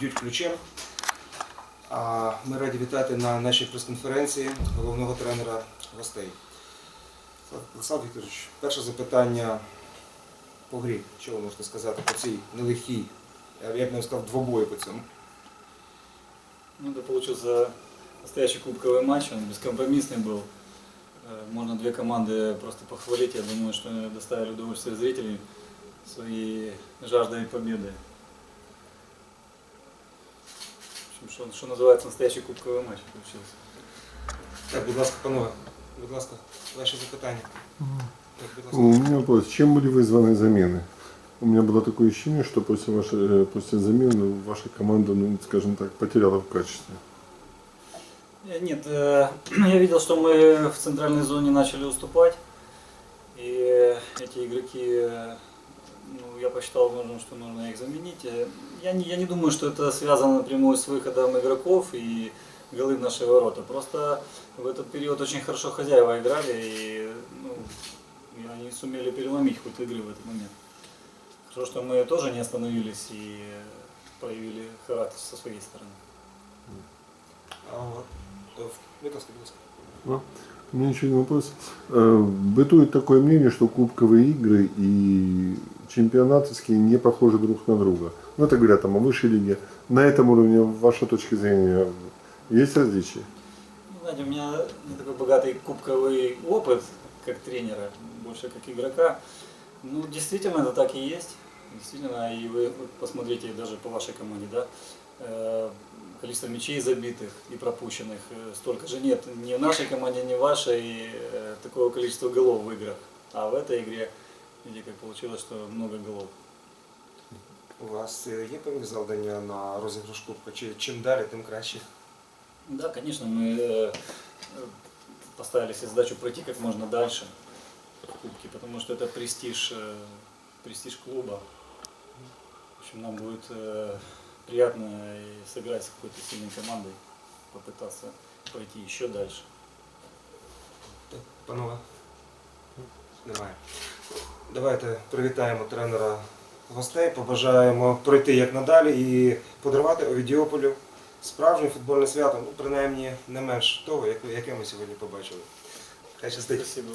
б'ють ключем. А ми раді вітати на нашій прес-конференції головного тренера гостей. Олександр Вікторович, перше запитання по грі. Що ви можете сказати по цій нелегкій, я б не сказав, двобої по цьому? Ну, это получился настоящий кубковый матч, он бескомпромиссный был. Э, Можно две команды просто похвалить. Я думаю, что доставили удовольствие зрителей своей жаждой победы. Что, что называется настоящий кубковый матч получился. Так, будь ласка, панове, будь ласка, ваші запитання. Так, будь ласка. У меня вопрос. Чем были вызваны замены? У меня было такое ощущение, что после, вашей, э, после замены ваша команда, ну, скажем так, потеряла в качестве. Э, Нет, э, я видел, что мы в центральной зоне начали уступать. И эти игроки, э, ну, я посчитал нужным, что нужно их заменить. Э, Я не, я не думаю, что это связано напрямую с выходом игроков и голы в наши ворота. Просто в этот период очень хорошо хозяева играли и ну, и они сумели переломить ход игры в этот момент. Хорошо, что мы тоже не остановились и э, проявили характер со своей стороны. А, ласка. Ну, У меня еще один вопрос. Э, Бытует такое мнение, что кубковые игры и чемпионатские не похожи друг на друга. Ну, это говорят там о высшей лиге. На этом уровне, ваша точка зрения, есть различия? Ну, Знаете, у меня не такой богатый кубковый опыт как тренера, больше как игрока. Ну, действительно, это так и есть. Действительно, и вы посмотрите даже по вашей команде, да, э, количество мячей забитых и пропущенных э, столько же нет. Ни в нашей команде, ни в вашей э, такого количества голов в играх. А в этой игре, видите, как получилось, что много голов. У вас е, є певні завдання на розіграш кубка? Чи чим далі, тим краще? Да, конечно, мы э, э, поставили себе задачу пройти как можно дальше в Кубке, потому что это престиж, э, престиж клуба. В общем, нам будет э, приятно и сыграть с какой-то сильной командой, попытаться пройти еще дальше. Так, панове? Немає. Давайте привітаємо тренера гостей, побажаємо пройти як надалі і подарувати Овідіополю справжнє футбольне свято, ну, принаймні не менш того, яке ми сьогодні побачили. Хай щастить. Спасибо.